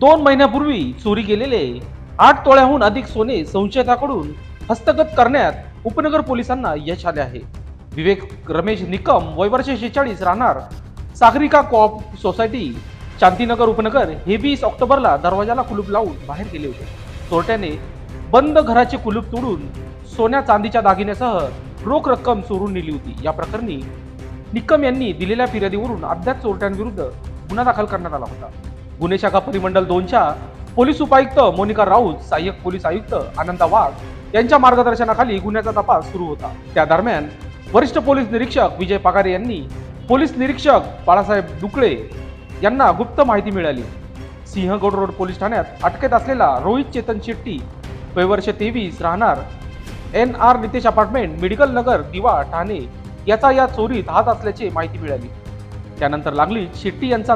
दोन महिन्यापूर्वी चोरी केलेले आठ तोळ्याहून अधिक सोने संशयिताकडून हस्तगत करण्यात उपनगर पोलिसांना यश आले आहे. विवेक रमेश निकम वय वर्ष शेहेचाळीस राहणार सागरिका कॉप सोसायटी शांतीनगर उपनगर हे वीस ऑक्टोबरला दरवाजाला कुलूप लावून बाहेर गेले होते. चोरट्याने बंद घराचे कुलूप तोडून सोन्या चांदीच्या दागिन्यासह रोख रक्कम चोरून नेली होती. या प्रकरणी निकम यांनी दिलेल्या फिर्यादीवरून अज्ञात चोरट्यांविरुद्ध गुन्हा दाखल करण्यात आला होता. गुन्हे शाखा परिमंडल दोनच्या पोलीस उपायुक्त मोनिका राऊत सहाय्यक पोलीस आयुक्त आनंदा वाघ यांच्या मार्गदर्शनाखाली गुन्ह्याचा तपास सुरू होता. त्या दरम्यान वरिष्ठ पोलीस निरीक्षक विजय पगारे यांनी पोलीस निरीक्षक बाळासाहेब दुकळे यांना गुप्त माहिती मिळाली. सिंहगड रोड पोलीस ठाण्यात अटकेत असलेला रोहित चेतन शेट्टी वयवर्ष तेवीस राहणार N R Nitesh apartment medical Nagar Diva Thane याचा या चोरीत हात असल्याची माहिती मिळाली. त्यानंतर लागली शेट्टी यांचा